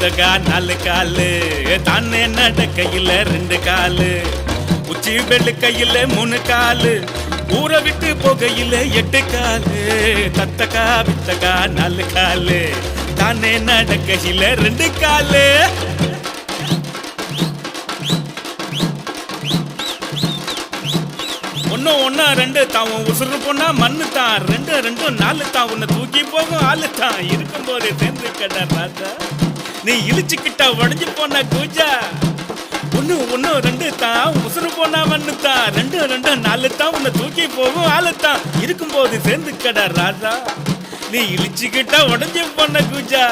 தத்தக்கா நாலு காலு. தானே நடக்கையில ரெண்டு காலு. உச்சி வெள்ளு கையில மூணு காலு. ஊரை விட்டு போகையில எட்டு காலு. தத்தக்கா பித்தக்கா நாலு காலு. தானே நடக்கையில ரெண்டு காலு. ஒன்னும் ஒன்னா ரெண்டு தான். உன் உசுறு போனா மண்ணு தான். ரெண்டு ரெண்டும் நாலு தான். உன்னை தூக்கி போகும் ஆளு தான். இருக்கும் போதே சேர்ந்து கேட்டார் ராஜா நீ இழிச்சுக்கிட்ட உடஞ்சு போன கூஜா ஒன்னு ஒன்னு ரெண்டு தான் உசுறு போனா மண்ணு தான். ரெண்டு ரெண்டு நாலு தான் உன்னை தூக்கி போகும் ஆளு தான். இருக்கும் போது சேர்ந்து கடா ராஜா. நீ இழிச்சுக்கிட்ட உடஞ்சு போன கூஜா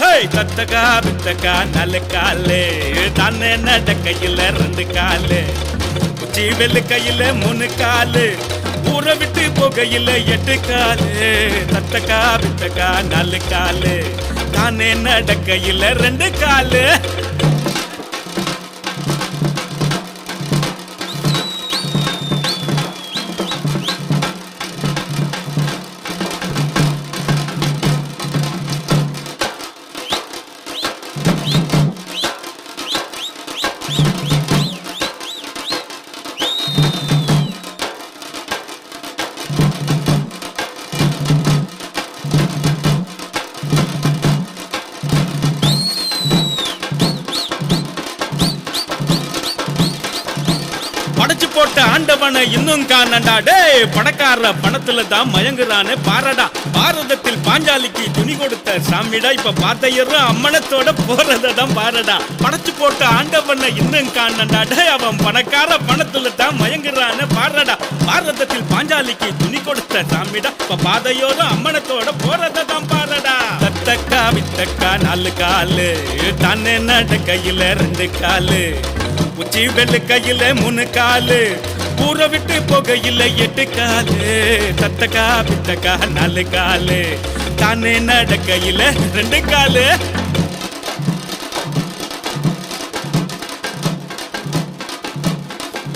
ஹேய் தத்தக்கா பித்தக்கா நாலு காலு. தானே நடக்கையில் ரெண்டு காலு. உச்சி வெள்ளு கையில மூணு காலு. ஊரை விட்டு போகையில எட்டு காலு. தத்தக்கா பித்தக்கா நாலு காலு. தானே நடக்கையில் ரெண்டு காலு. இன்னும் டேய் பணக்கார பணத்துல தான் மயங்குறானே பாரடா. பாரதத்தில் பாஞ்சாலிக்கு துணி கொடுத்த சாமிடா இப்ப பாத்தையரும் அம்மனத்தோட போறதான் பாரடா. படைச்சு போட்ட ஆண்டவனை இன்னும் காணண்டா. டே அவன் பணக்கார பணத்துல தான் மயங்குறான்னு பாரடா. பாரதத்தில் பாஞ்சாலிக்கு துணி கொடுத்த சாமிடா இப்ப பாதையோரும் அம்மனத்தோட போறதான் பாரடா. தத்தக்கா வித்தக்கா நாலு காலு. தானே நட கையில ரெண்டு காலு. உச்சி வெள்ளு கையில மூணு காலு. ஊற விட்டு புகையில எட்டு காலு. தத்தக்கா பித்தக்கா நாலு காலு. தானே நடக்கையில ரெண்டு காலு.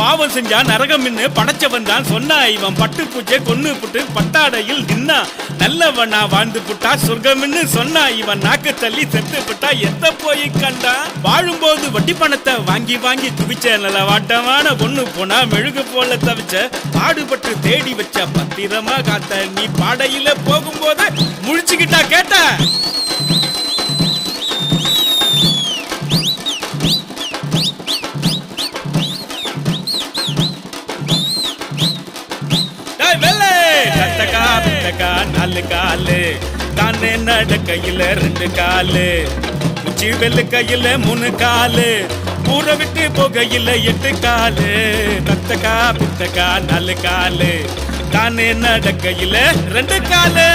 பாவம் செஞ்சா நரகம் படைச்சவன் தான். சொன்னா இவன் பட்டு பூச்சை கொன்னு புட்டு பட்டாடையில் நின்னா நல்லவனா வாழ்ந்து புட்டா. சொர்க்கம்னு சொன்னா இவன் நாக்கு தள்ளி செத்து புட்டா. எத்த போய் கண்டா? வாழும்போது வட்டி பணத்தை வாங்கி வாங்கி குவிச்ச நல்ல வாட்டமான பொண்ணு போனா மெழுகு போல தவிச்ச. பாடுபட்டு தேடி வச்ச பத்திரமா காத்த நீ பாடையில போகும்போது? முழிச்சுக்கிட்டா கேட்ட? அழகா நாலு காலு. தானே நட கையில ரெண்டு காலு. உச்சி வெள்ளு கையில மூணு காலு. ஊற விட்டு போகையில எட்டு காலு. தத்தக்கா பித்தக்கா நாலு காலு. தானே நட கையில ரெண்டு காலு.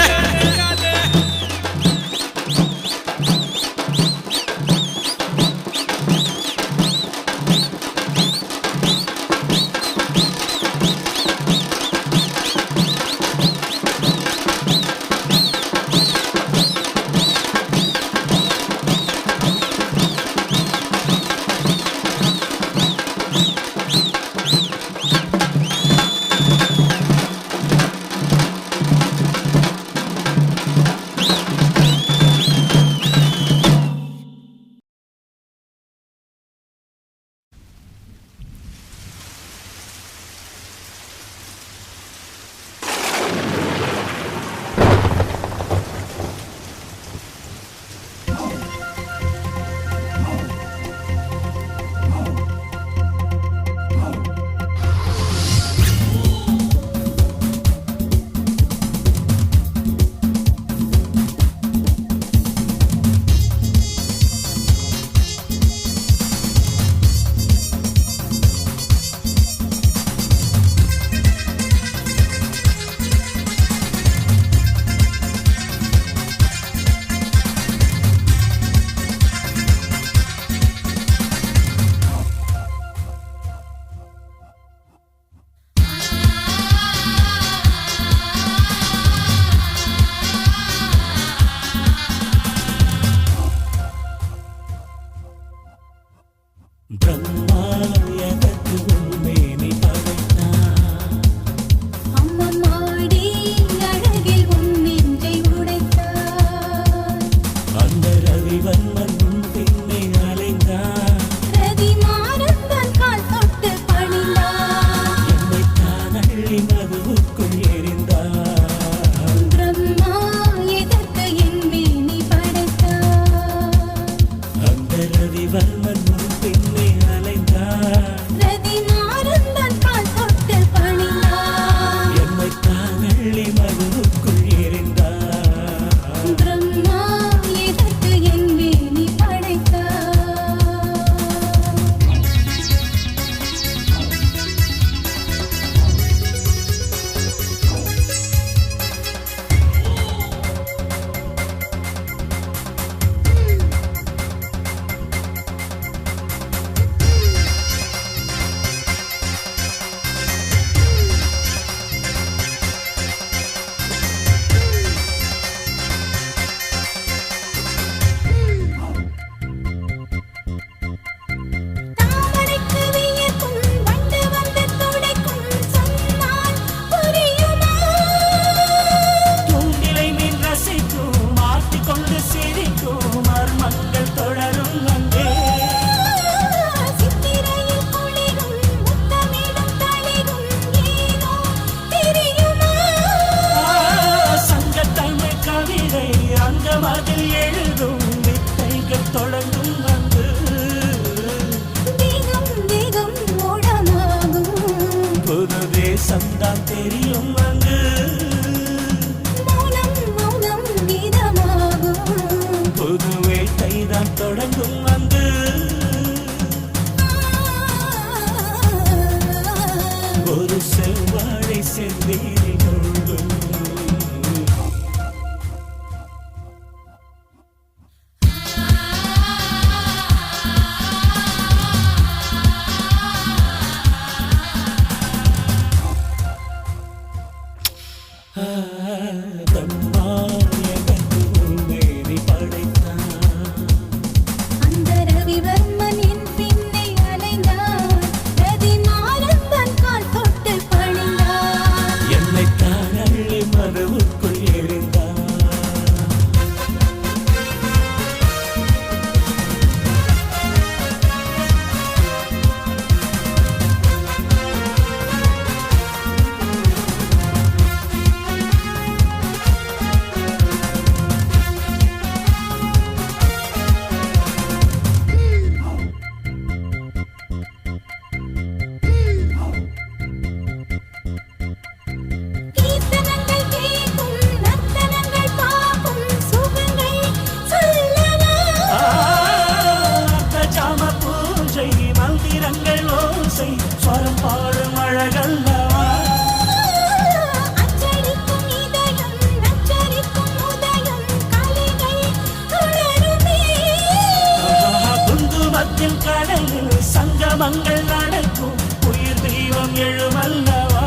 கர்மங்கள் நடக்கும். உயிர் தெய்வம் எழுமல்லவா?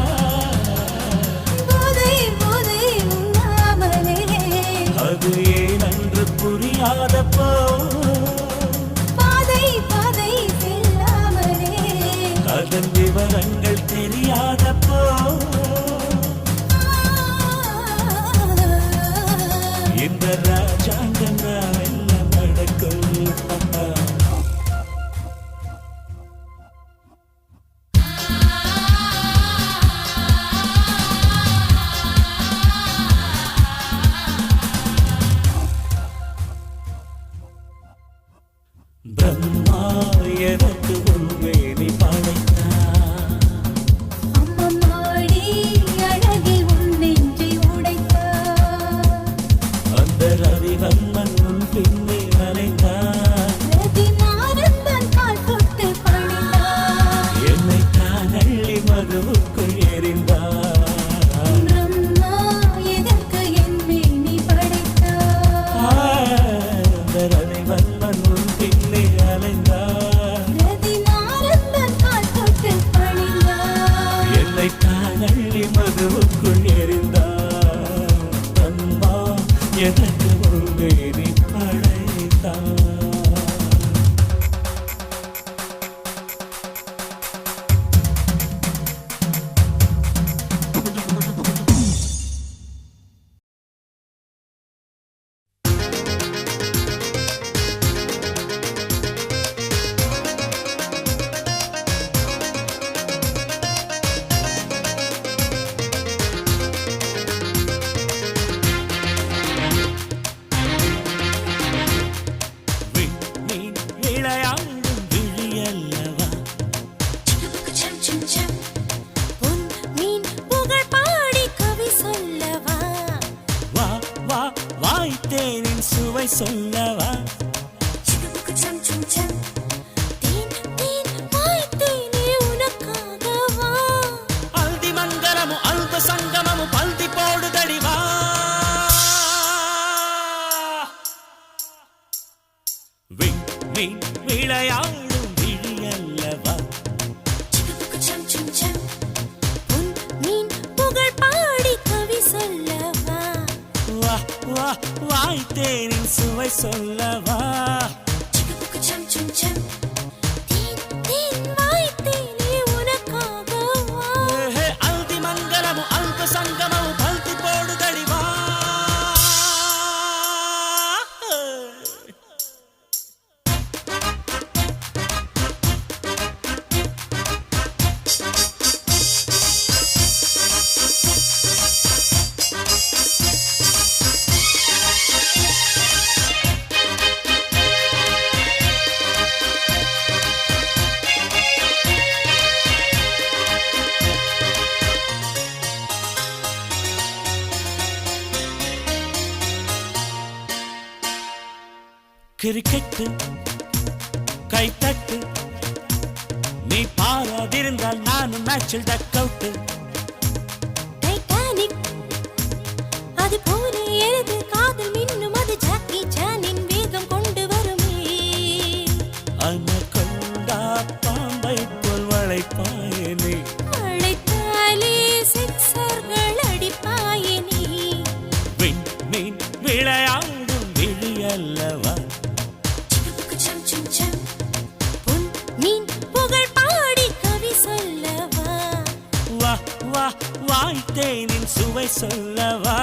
அது ஏன் என்று புரியாதப்போ? பாதை பாதை அதன் விவரங்கள் தெரியாதப்போ? வாய்த்தேனின் சுவை சொல்லவா? கிரிக்கெட்டு கைத்தட்டு நீ பாராதிருந்தால் நானும் மேட்சில் டக் அவுட்டு டைட்டானிக் அது போல எழுது காதல் மின்னும் அது ஜாக்கி சானின் வேகம் கொண்டு வருமே. அனகொண்டா பாம்பை போல் வளைப்பாயனே அழைத்தாலே சிக்ஸர்கள் அடிப்பாயனே விண்மீன் விளையாடும் விழியல்லவா வாய் தேனின் சுவை சொல்லவா?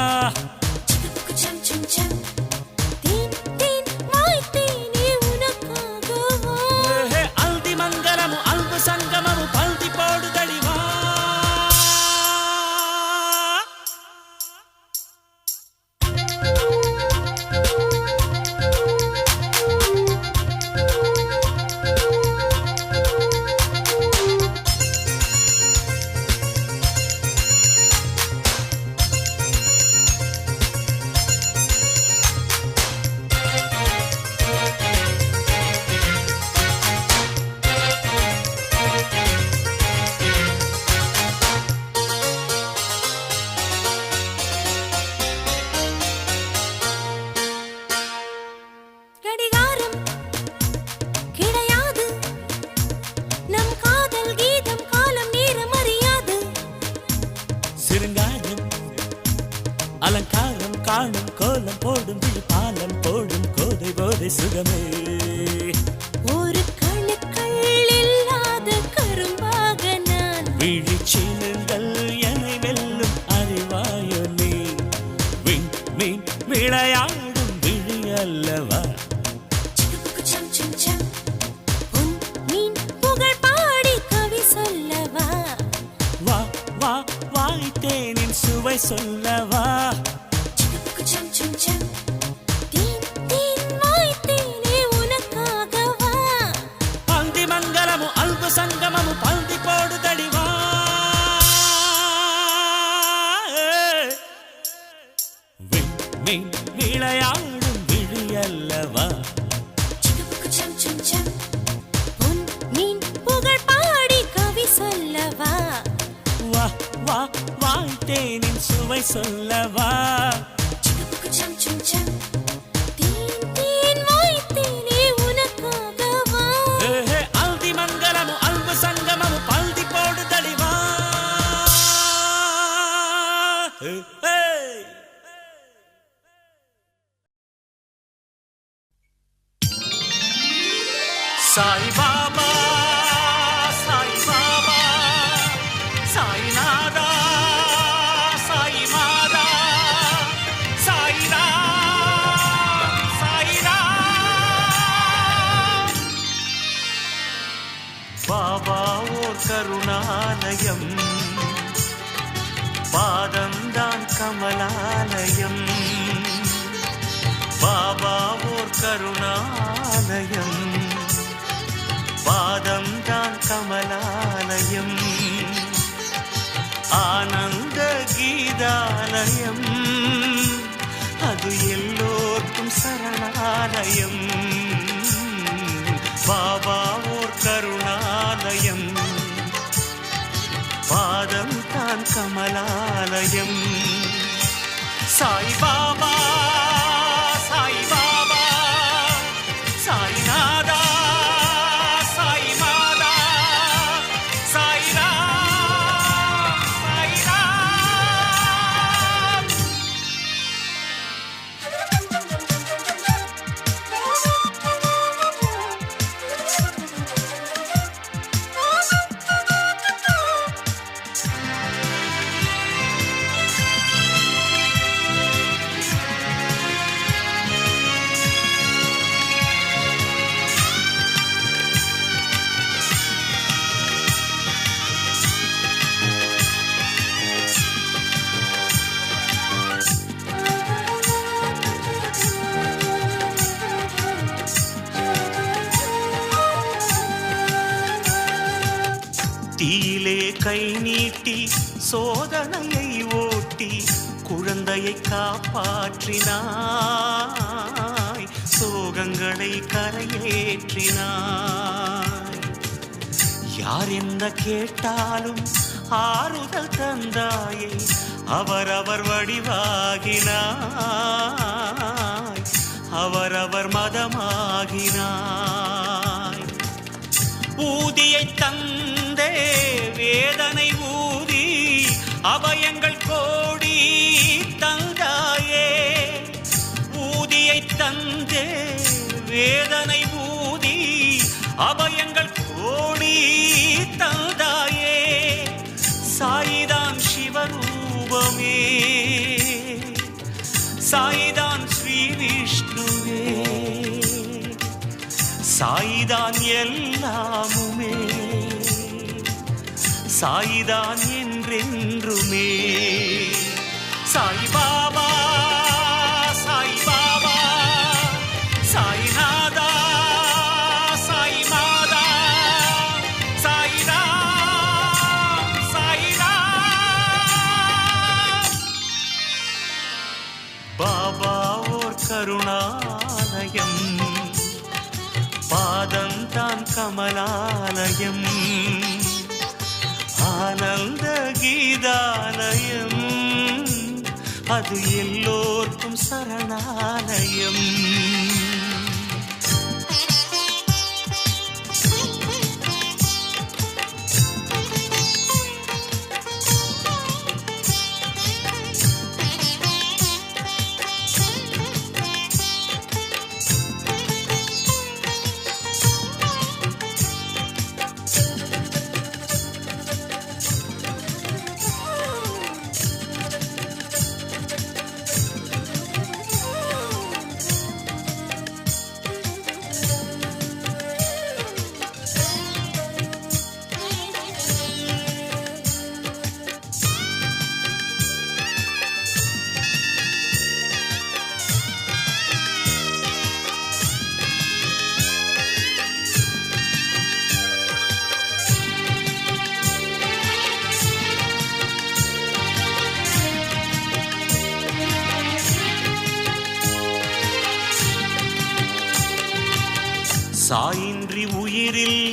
மெய் விளையாடும் விழியல்லவா? வா வா வாழ்த்தேனின் சுவை சொல்லவா? காவலாலயம் பாபா ஓர் கருணாலயம். பாதம் தான் கமலாலயம். ஆனந்த கீதாலயம். அது எல்லோர்க்கும் சரணாலயம். பாபா ஓர் கருணாலயம். பாதம் தான் கமலாலயம். ใส่ சோதனையை ஓட்டி குழந்தையை காப்பாற்றினாய். சோகங்களை கரையேற்றினாய். யார் எந்த கேட்டாலும் ஆறுதல் தந்தாயே அவரவர் வடிவாகினாய். அவரவர் மதமாகினாய். ஊதியை தந்தே வேதனை ஊ அபயங்கள் கோடி தந்தாயே. ஊதியை தந்தே வேதனை ஊதி அபயங்கள் கோடி தந்தாயே. சாயிதான் சிவரூபமே. சாயிதான் ஸ்ரீ விஷ்ணுவே சாயிதான் எல்லாமுமே. சாயிதான் என்றென்றுமே. சாய் பாபா சாய் பாபா சாய்நாதா சாய் மாதா சாய்ராம் சாய்ராம் பாபா ஓர் கருணாலயம். பாதம் தான் கமலாலயம். ஆனந்த கீதாலயம். அது எல்லோர்க்கும் சரணாலயம்.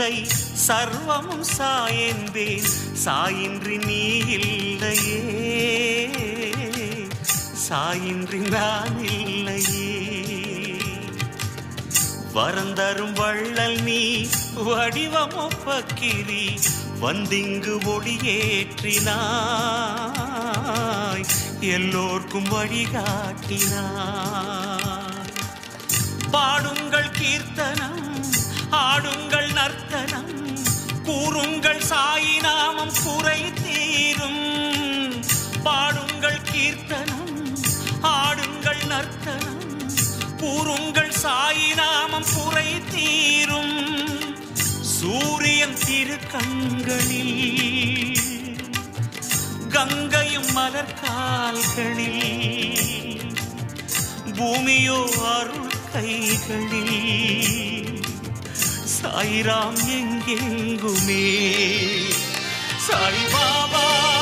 இல்லை சர்வமும் சாயந்தேன் சாயின்றி நீ இல்லையே. சாயின்றி நான் இல்லையே. வரந்தரும் வள்ளல் நீ வடிவமொப்பக்கிரி வந்திங்கு ஒளியேற்றினாய். எல்லோர்க்கும் வழிகாட்டினாய். பாடுங்கள் கீர்த்தனம் ஆடுங்கள் சாயி நாமம் குறை தீரும். பாடுங்கள் கீர்த்தனம் ஆடுங்கள் நர்த்தனம். கூறுங்கள் சாயி நாமம் குறை தீரும். சூரியன் திருக்கண்களில் கங்கையும் மலர் கால்களில் பூமியோ அருள் கைகளில். சாய்ராம் எங்கெங்குமே? சாய்பாபா